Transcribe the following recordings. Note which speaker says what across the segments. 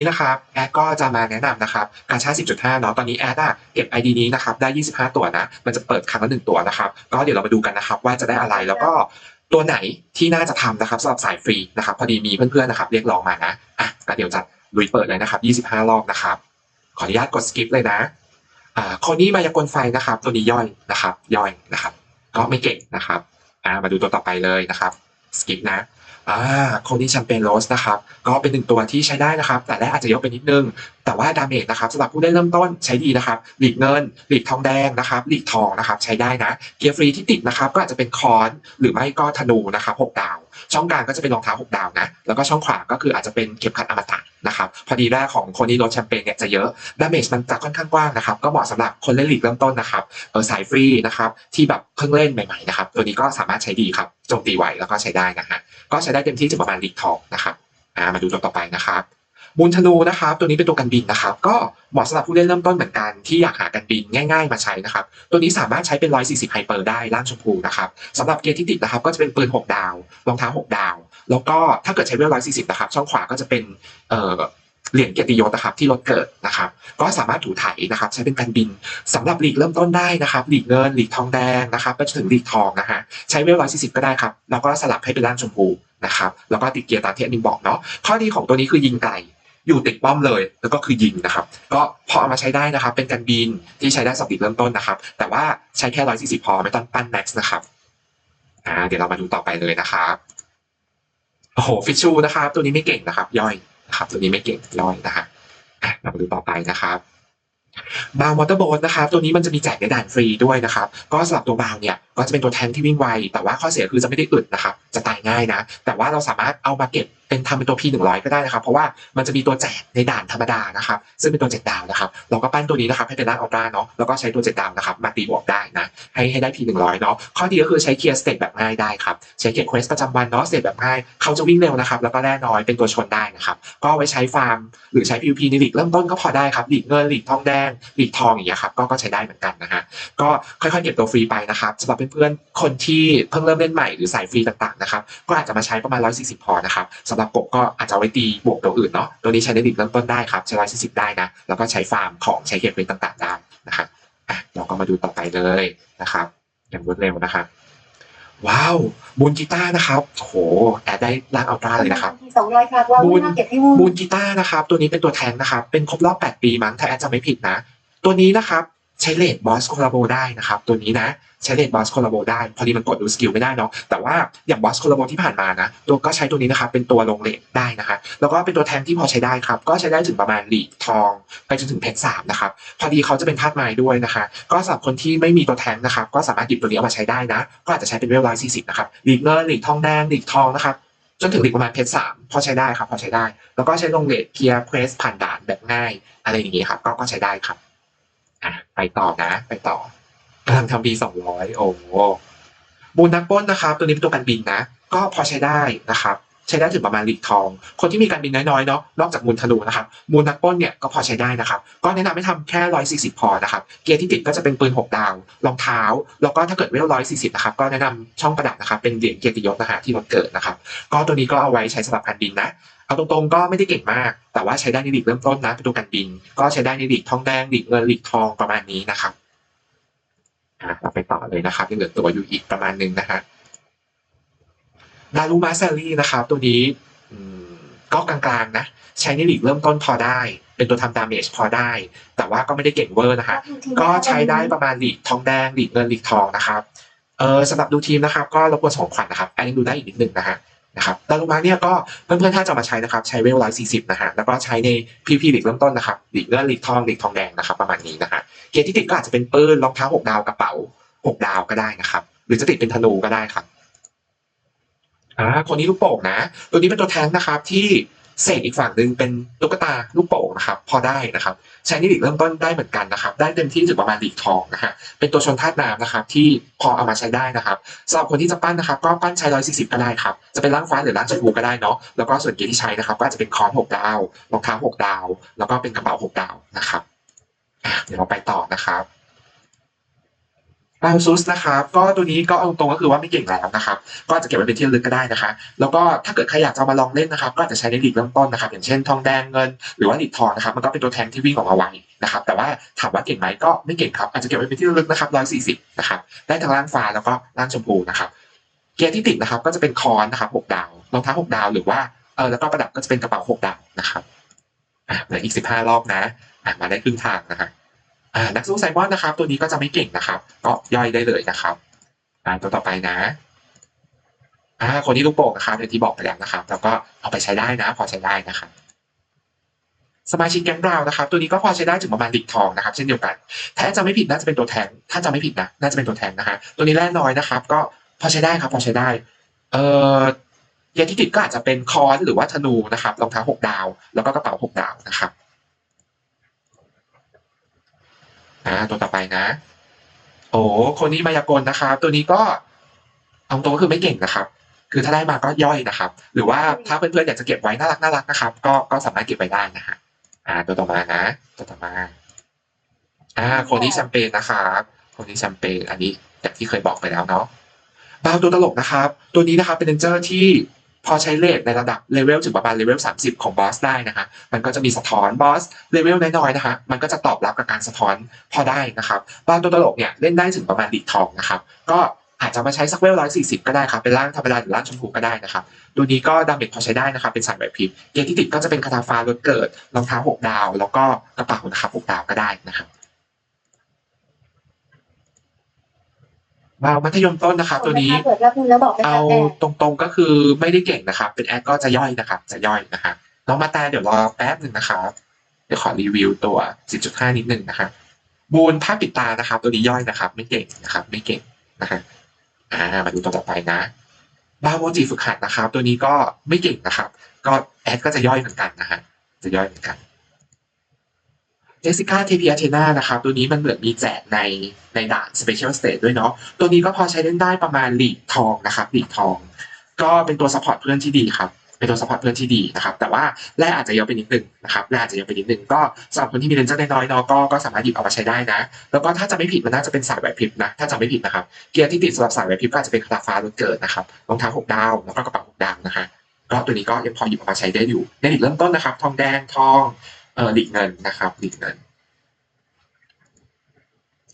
Speaker 1: นี่นะครับแอดก็จะมาแนะนำนะครับกาชา10.5เนาะตอนนี้แอดอะเก็บ ID นี้นะครับได้ 25 ตัวนะ มันจะเปิดครั้งละหนึ่งตัวนะครับก็เดี๋ยวเรามาดูกันนะครับว่าจะได้อะไรแล้วก็ตัวไหนที่น่าจะทำนะครับสำหรับสายฟรีนะครับพอดีมีเพื่อนๆนะครับเรียกร้องมานะอะก็เดี๋ยวจะลุยเปิดเลยนะครับ 25 รอบนะครับ ขออนุญาตกดสกิปเลยนะอ่าคนนี้มายากลไฟนะครับ ตัวนี้ย่อยนะครับ ย่อยนะครับ ก็ไม่เก่งนะครับอ่ามาดูตัวต่อไปเลยนะครับสกิปนะ อ่าโคดี้แชมเปญโรสนะครับ ก็เป็นหนึ่งตัวที่ใช้ได้นะครับ แต่แรกอาจจะเยอะไปนิดนึง แต่ว่าดาเมจนะครับสำหรับผู้เล่นเริ่มต้นใช้ดีนะครับ หลีกเงิน หลีกทองแดงนะครับ หลีกทองนะครับ ใช้ได้นะ เกียร์ฟรีที่ติดนะครับ ก็อาจจะเป็นคอน หรือไม่ก็ธนูนะครับหกดาว ช่องกลางก็จะเป็นรองเท้าหกดาวนะ แล้วก็ช่องขวาก็คืออาจจะเป็นเข็มขัดอมตะนะครับ พอดีแรกของโคนนี้โรสแชมเปญเนี่ยจะเยอะ ดาเมจมันจะค่อนข้างกว้างนะครับ ก็เหมาะสำหรับคนเล่นลีกเริ่มต้นนะครับ เออสายฟรีนะครับ ที่แบบเพิ่งเล่นใหม่ๆนะครับ ตัวนี้ก็สามารถใช้ดีครับ โจมตีไหวแล้วก็ใช้ได้นะฮะ ก็ใช้ได้เต็มที่จึงประมาณลีกทองนะครับอ่ามาดูตัวต่อไปนะครับมูลธนูนะครับ ตัวนี้เป็นตัวกันบินนะครับ ก็เหมาะสำหรับผู้เล่นเริ่มต้นเหมือนกันที่อยากหากันบินง่าย ๆ มาใช้นะครับ ตัวนี้สามารถใช้เป็น 140ไฮเปอร์ได้ล่างชมพูนะครับสำหรับเกียร์ที่ติดนะครับ ก็จะเป็นปืน 6 ดาวรองเท้า 6 ดาว แล้วก็ถ้าเกิดใช้เวล140 นะครับ ช่องขวาก็จะเป็นเอ่อ เหรียญเกียรติยศนะครับที่ลดเกิดนะครับ ก็สามารถถูถ่ายนะครับใช้เป็นการบินสำหรับหลีกเริ่มต้นได้นะครับหลีกเงินหลีกทองแดงนะครับไปจนถึงหลีกทองนะฮะใช้เวล140ก็ได้ครับแล้วก็สลับให้เป็นล่างชมพูนะครับแล้วก็ติดเกียร์ตามที่อันนี้บอกเนาะข้อดีของตัวนี้คือยิงไกลอยู่ติดป้อมเลยแล้วก็คือยิงนะครับ ก็พอเอามาใช้ได้นะครับ เป็นการบินที่ใช้ได้สำหรับเริ่มต้นนะครับ แต่ว่าใช้แค่140พอไม่ต้องปั้นแม็กซ์นะครับอ่าเดี๋ยวเรามาดูต่อไปเลยนะครับโอ้โหฟิชชูนะครับ ตัวนี้ไม่เก่งนะครับ ย่อย นะครับตัวนี้ไม่เก่งย่อยนะฮะเรามาดูต่อไปนะครับบาวมอเตอร์โบนนะครับตัวนี้มันจะมีแจกในด่านฟรีด้วยนะครับ ก็สำหรับตัวบาวเนี่ยก็จะเป็นตัวแทงที่วิ่งไว แต่ว่าข้อเสียคือจะไม่ได้อึดนะครับ จะตายง่ายนะ แต่ว่าเราสามารถเอามาเก็บ เป็นทำเป็นตัว P100 ก็ได้นะครับ เพราะว่ามันจะมีตัวแจกในด่านธรรมดานะครับ ซึ่งเป็นตัวเจ็ดาวนะครับ เราก็ปั้นตัวนี้นะครับให้เป็นร่างอัลตร้าเนาะ แล้วก็ใช้ตัวเจ็ดาวนะครับ มาตีบวกได้นะ ให้ให้ได้ P100 เนาะ ข้อดีก็คือใช้เคลียร์สเตตแบบง่ายได้ครับ ใช้เก็บเควสประจำวันเนาะสเตตแบบง่าย เขาจะวิ่งเร็วนะครับ แล้วก็แร่น้อยเป็นตัวชนได้นะครับ ก็ไว้ใช้ฟาร์ม หรือใช้ PVP ในลีกเริ่มต้นก็พอได้ครับลีกเงินลีกทองแดงลีกทองอย่างเงี้ยครับก็ก็ใช้ได้เหมือนกันนะฮะก็ค่อยๆเก็บตัวฟรีไปนะครับสำหรับเพื่อนๆคนที่เพิ่งเริ่มเล่นใหม่หรือสายฟรีต่างๆนะครับก็อาจจะมาใช้ประมาณ 140 พอนะครับสำหรับกบก็อาจจะเอาไว้ตีบวกตัวอื่นเนาะตัวนี้ใช้ในลีกเริ่มต้นได้ครับใช้140ได้นะแล้วก็ใช้ฟาร์มของใช้เก็บเควสต่างๆได้นะครับอะเราก็มาดูต่อไปเลยนะครับอย่างรวดเร็วนะครับว้าวบูนกีตาร์นะครับโอ้โหแอดได้ร่างอัลตร้าเลยนะครับ
Speaker 2: สองร้อยครับว่า
Speaker 1: บุญ
Speaker 2: ไม่น่าเก็บที่มุ่ง
Speaker 1: บูนกีตาร์นะครับ ตัวนี้เป็นตัวแทงนะครับ เป็นครบรอบ8ปีมั้งถ้าแอดจำไม่ผิดนะ ตัวนี้นะครับ ใช้เลดบอสโคลาโบได้นะครับ ตัวนี้นะ ใช้เลดบอสโคลาโบได้ พอดีมันกดดูสกิลไม่ได้เนาะแต่ว่าอย่างบอสโคลาโบที่ผ่านมานะ ตัวก็ใช้ตัวนี้นะครับ เป็นตัวลงเลดได้นะคะ แล้วก็เป็นตัวแทงที่พอใช้ได้ครับ ก็ใช้ได้ถึงประมาณหลีกทอง ไปจนถึงเพชรสามนะครับ พอดีเขาจะเป็นธาตุไม้ด้วยนะคะ ก็สำหรับคนที่ไม่มีตัวแทงนะครับ ก็สามารถหยิบตัวนี้เอามาใช้ได้นะ ก็อาจจะใช้เป็นเวลร้อยสี่สิบนะครับหลีกเงินหลีกทองแดงหลีกทองนะครับจนถึงหลีกประมาณเพชรสามพอใช้ได้ครับ พอใช้ได้ แล้วก็ใช้ลงเลทเคลียร์เควสผ่านด่านแบบง่าย อะไรอย่างงี้ครับ ก็ก็ใช้ได้ครับ ไปต่อนะ ไปต่อกำลังทำบีสองร้อยโอ้โหบูนนักป้นนะครับ ตัวนี้เป็นตัวกันบินนะ ก็พอใช้ได้นะครับ ใช้ได้ถึงประมาณหลีกทอง คนที่มีการบินน้อยๆเนาะนอกจากมูลธนูนะครับ มูลนักป้นเนี่ยก็พอใช้ได้นะครับ ก็แนะนำให้ทำแค่ร้อยสี่สิบพอนะครับ เกียร์ที่ติดก็จะเป็นปืนหกดาวรองเท้า แล้วก็ถ้าเกิดเวลร้อยสี่สิบนะครับ ก็แนะนำช่องประดับนะครับ เป็นเหรียญเกียรติยศนะฮะที่ลดเกิดนะครับ ก็ตัวนี้ก็เอาไว้ใช้สำหรับการบินนะ เอาตรงๆก็ไม่ได้เก่งมาก แต่ว่าใช้ได้ในลีกเริ่มต้นนะเป็นตัวการบิน ก็ใช้ได้ในลีกทองแดงลีกเงินลีกทองประมาณนี้นะครับอะเราไปต่อเลยนะครับยังเหลือตัวอยู่อีกประมาณหนึงนะฮะดารูมาซารีนะครับ ตัวนี้อืมก็กลางๆนะ ใช้ในลีกเริ่มต้นพอได้ เป็นตัวทำดาเมจพอได้ แต่ว่าก็ไม่ได้เก่งเวอร์นะฮะก็ใช้ได้ประมาณหลีกทองแดงหลีกเงินหลีกทองนะครับเออสำหรับดูทีมนะครับ ก็รบกวนสองขวัญนะครับ อันนี้ดูได้อีกนิดนึงนะฮะ นะครับดารุมาเนี่ยก็เพื่อนๆถ้าจะมาใช้นะครับ ใช้เวลร้อยสี่สิบนะฮะแล้วก็ใช้ในพีพีหลีกเริ่มต้นนะครับหลีกเงินหลีกทองหลีกทองแดงนะครับประมาณนี้นะฮะเกียร์ที่ติดก็อาจจะเป็นปืนรองเท้าหกดาวกระเป๋าหกดาวก็ได้นะครับ หรือจะติดเป็นธนูก็ได้ครับอ่าคนนี้ลูกโป่งนะ ตัวนี้เป็นตัวแทงนะครับที่ เสกอีกฝั่งหนึ่งเป็นตุ๊กตาลูกโป่งนะครับ พอได้นะครับ ใช้ในลีกเริ่มต้นได้เหมือนกันนะครับ ได้เต็มที่ถึงประมาณลีกทองนะฮะเป็นตัวชนธาตุน้ำนะครับ ที่พอเอามาใช้ได้นะครับสำหรับคนที่จะปั้นนะครับ ก็ปั้นใช้ร้อยสี่สิบก็ได้ครับ จะเป็นร่างฟ้าหรือร่างชมพูก็ได้เนาะแล้วก็ส่วนเกียร์ที่ใช้นะครับ ก็อาจจะเป็นคอนหกดาวรองเท้าหกดาว แล้วก็เป็นกระเป๋าหกดาวนะครับเดี๋ยวเราไปต่อนะครับ บาซูสนะครับก็ตัวนี้ก็เอาตรงก็คือว่าไม่เก่งแล้วนะครับ ก็จะเก็บไว้เป็นที่ระลึกก็ได้นะคะ แล้วก็ถ้าเกิดใครอยากจะมาลองเล่นนะครับ ก็จะใช้ในลีกเริ่มต้นนะครับ อย่างเช่นทองแดงเงิน หรือว่าลีกทองนะครับ มันก็เป็นตัวแทงที่วิ่งออกมาไวนะครับ แต่ว่าถามว่าเก่งไหมก็ไม่เก่งครับ อาจจะเก็บไว้เป็นที่ระลึกนะครับร้อยสี่สิบนะครับ ได้ทั้งล่างฟ้าแล้วก็ล่างชมพูนะครับ เกียร์ที่ติดนะครับก็จะเป็นคอนนะครับหกดาว รองเท้าหกดาว หรือว่าเออแล้วก็ประดับก็จะเป็นกระเป๋าหกดาวนะครับอะเหลืออีกสิบห้ารอบนะอะมาได้ครึ่งทางนะฮะอ่า นักสู้ไซมอนนะครับ ตัวนี้ก็จะไม่เก่งนะครับ ก็ย่อยได้เลยนะครับตัวต่อไปนะคนที่ลูกโป่งนะครับอย่างที่บอกไปแล้วนะครับ แล้วก็เอาไปใช้ได้นะ พอใช้ได้นะครับสมาชิกแก๊งบราวนะครับ ตัวนี้ก็พอใช้ได้ถึงประมาณดิกทองนะครับ เช่นเดียวกันถ้าจะไม่ผิดน่าจะเป็นตัวแทงถ้าจะไม่ผิดนะน่าจะเป็นตัวแทงนะฮะตัวนี้แร่น้อยนะครับ ก็พอใช้ได้ครับพอใช้ได้ เอ่อยร์ที่ติดก็อาจจะเป็นคอนหรือว่าธนูนะครับรองเท้าหกดาว แล้วก็กระเป๋าหกดาวนะครับ อ่าตัวต่อไปนะ โอ้คนนี้มายากลนะครับ ตัวนี้ก็เอาตรงก็คือไม่เก่งนะครับ คือถ้าได้มาก็ย่อยนะครับ หรือว่าถ้าเพื่อนๆอยากจะเก็บไว้น่ารักน่ารักนะครับ ก็ก็สามารถเก็บไว้ได้นะฮะอ่า ตัวต่อมานะ ตัวต่อมา อ่า คนนี้แชมเปญนะครับคนนี้แชมเปญอันนี้อย่างที่เคยบอกไปแล้วเนาะบาวตัวตลกนะครับ ตัวนี้นะครับเป็นเรนเจอร์ที่ พอใช้เลทในระดับเลเวลถึงประมาณเลเวล30 ของบอสได้นะคะ มันก็จะมีสะท้อนบอสเลเวลน้อยๆนะคะ มันก็จะตอบรับกับการสะท้อนพอได้นะครับบาวตัวตลกเนี่ยเล่นได้ถึงประมาณดิทองนะครับ ก็อาจจะมาใช้สักเวลร้อยสี่สิบก็ได้ครับ เป็นร่างธรรมดาหรือร่างชมพูก็ได้นะครับ ตัวนี้ก็ดาเมจพอใช้ได้นะครับ เป็นสายไหวพริบเกมที่ติดก็จะเป็นคาถาฟ้าลดเกิด รองเท้าหกดาว แล้วก็กระเป๋านะครับหกดาวก็ได้นะครับ บาวมัธยมต้นนะครับตัวนี้
Speaker 2: เปิดแล้วคุณแล้วบอกไม่
Speaker 1: เอา
Speaker 2: ตัดแดด
Speaker 1: ตรงๆก็คือไม่ได้เก่งนะครับ เป็นแอดก็จะย่อยนะครับ จะย่อยนะครับน้องมาแต่เดี๋ยวรอแป๊บหนึ่งนะครับ เดี๋ยวขอรีวิวตัว 10.5 นิดนึงนะครับบูนผ้าปิดตานะครับ ตัวนี้ย่อยนะครับ ไม่เก่งนะครับ ไม่เก่งนะครับอ่ามาดูตัวต่อไปนะบาโมจิฝึกหัดนะครับ ตัวนี้ก็ไม่เก่งนะครับ ก็แอดก็จะย่อยเหมือนกันนะฮะจะย่อยเหมือนกัน เจสสิก้าเทพีอาเทนานะครับตัวนี้มันเหมือนมีแจกในในด่าน Special Stage ด้วยเนาะตัวนี้ก็พอใช้เล่นได้ประมาณหลีกทองนะครับหลีกทอง ก็เป็นตัวซัพพอร์ตเพื่อนที่ดีครับเป็นตัวซัพพอร์ตเพื่อนที่ดีนะครับแต่ว่าแร่อาจจะเยอะไปนิดนึงนะครับแร่อาจจะเยอะไปนิดนึงก็สำหรับคนที่มีเลนเจอร์น้อยๆเนาะก็ก็สามารถหยิบเอามาใช้ได้นะ แล้วก็ถ้าจะไม่ผิดมันน่าจะเป็นสายไหวพริบนะถ้าจำไม่ผิดนะครับเกียร์ที่ติดสำหรับสายไหวพริบก็อาจจะเป็นคาถาฟ้าลดเกิดนะครับรองเท้าหกดาวแล้วก็กระเป๋าหกดาวนะฮะก็ตัวนี้ก็ยังพอหยิบออกมาใช้ได้อยู่ในหลีกเริ่มต้นนะครับ ทองแดงทอง เออหลีกเงินนะครับหลีกเงิน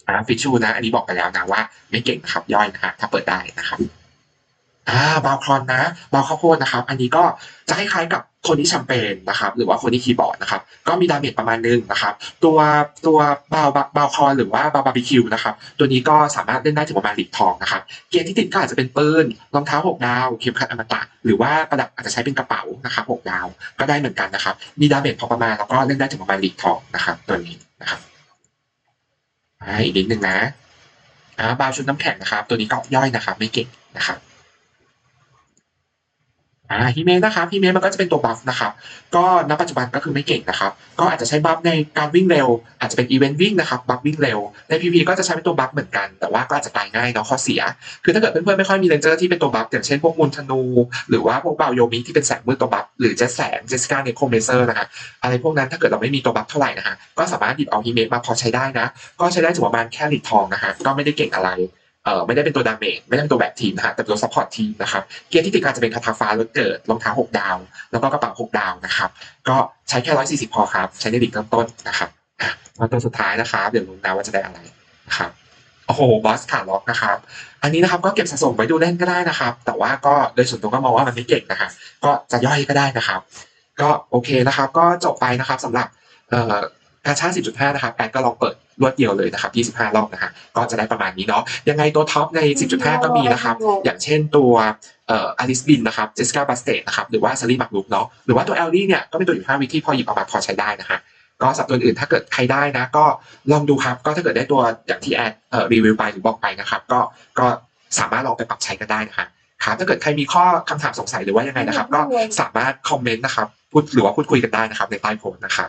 Speaker 1: อ่าฟิชชูนะ อันนี้บอกไปแล้วนะว่า ไม่เก่งนะครับย่อยนะฮะถ้าเปิดได้นะครับ อ่าบาครอนนะบาข้าวโพดนะครับ อันนี้ก็จะคล้ายๆกับคนที่แชมเปญนะครับ หรือว่าคนที่คีย์บอร์ดนะครับ ก็มีดาเมจประมาณนึงนะครับ ตัวตัวบาวบาคอนหรือว่าบาบาร์บีคิวนะครับ ตัวนี้ก็สามารถเล่นได้ถึงประมาณหลีกทองนะครับ เกียร์ที่ติดก็อาจจะเป็นปืนรองเท้าหกดาวเข็มขัดอมตะ หรือว่าประดับอาจจะใช้เป็นกระเป๋านะครับหกดาวก็ได้เหมือนกันนะครับ มีดาเมจพอประมาณแล้วก็เล่นได้ถึงประมาณหลีกทองนะครับ ตัวนี้นะครับอ่าอีกนิดนึงนะอ่าบาวชุดน้ำแข็งนะครับ ตัวนี้ก็ย่อยนะครับ ไม่เก่งนะครับ อ่าฮิเมะนะครับฮิเมะมันก็จะเป็นตัวบัฟนะครับก็ณปัจจุบันก็คือไม่เก่งนะครับ ก็อาจจะใช้บัฟในการวิ่งเร็ว อาจจะเป็นอีเวนต์วิ่งนะครับบัฟวิ่งเร็วในพีพีก็จะใช้เป็นตัวบัฟเหมือนกัน แต่ว่าก็อาจจะตายง่ายเนาะข้อเสีย คือถ้าเกิดเพื่อนๆไม่ค่อยมีเรนเจอร์ที่เป็นตัวบัฟอย่างเช่นพวกมูลธนู หรือว่าพวกเบาโยมิที่เป็นแสงมืดตัวบัฟหรือเจสแสงเจสกาเนโคเมเซอร์นะฮะอะไรพวกนั้นถ้าเกิดเราไม่มีตัวบัฟเท่าไหร่นะฮะก็สามารถหยิบเอาฮิเมะมาพอใช้ได้นะ ก็ใช้ได้ถึงประมาณแค่หลีดทองนะฮะก็ไม่ได้เก่งอะไร เอ่อไม่ได้เป็นตัวดาเมจไม่ได้เป็นตัวแบกทีมนะฮะแต่เป็นตัวซัพพอร์ตทีมนะครับเกียร์ที่ติดการจะเป็นคาถาฟ้าลดเกิดรองเท้าหกดาว แล้วก็กระเป๋าหกดาวนะครับก็ใช้แค่ร้อยสี่สิบพอครับ ใช้ในดิกเริ่มต้นนะครับมาตัวสุดท้ายนะครับเดี๋ยวลุ้นนะว่าจะได้อะไรนะครับโอ้โหบอสขาล็อกนะครับ อันนี้นะครับก็เก็บสะสมไว้ดูเล่นก็ได้นะครับ แต่ว่าก็โดยส่วนตัวก็มองว่ามันไม่เก่งนะครับก็จะย่อยก็ได้นะครับ ก็โอเคนะครับ ก็จบไปนะครับสำหรับเอ่อกาชา10.5 นะครับแอดก็ลองเปิด รวดเดียวเลยนะครับ 25 รอบนะฮะก็จะได้ประมาณนี้เนาะยังไงตัวท็อปใน 10.5 ก็มีนะครับ อย่างเช่นตัวเอ่ออลิสบินนะครับเจสกาบัสเตตนะครับหรือว่าซารีมักลุกเนาะหรือว่าตัวเอลลี่เนี่ยก็เป็นตัวอยู่5วิที่พอหยิบเออกมาพอใช้ได้นะฮะก็สับตัวอื่นถ้าเกิดใครได้นะ ก็ลองดูครับก็ถ้าเกิดได้ตัวอย่างที่แอดเอ่อรีวิวไปหรือบอกไปนะครับ ก็ก็สามารถลองไปปรับใช้กันได้นะฮะครับถ้าเกิดใครมีข้อคำถามสงสัยหรือว่ายังไงนะครับ ก็สามารถคอมเมนต์นะครับพูดหรือว่าพูดคุยกันได้นะครับในใต้โพสต์นะครับ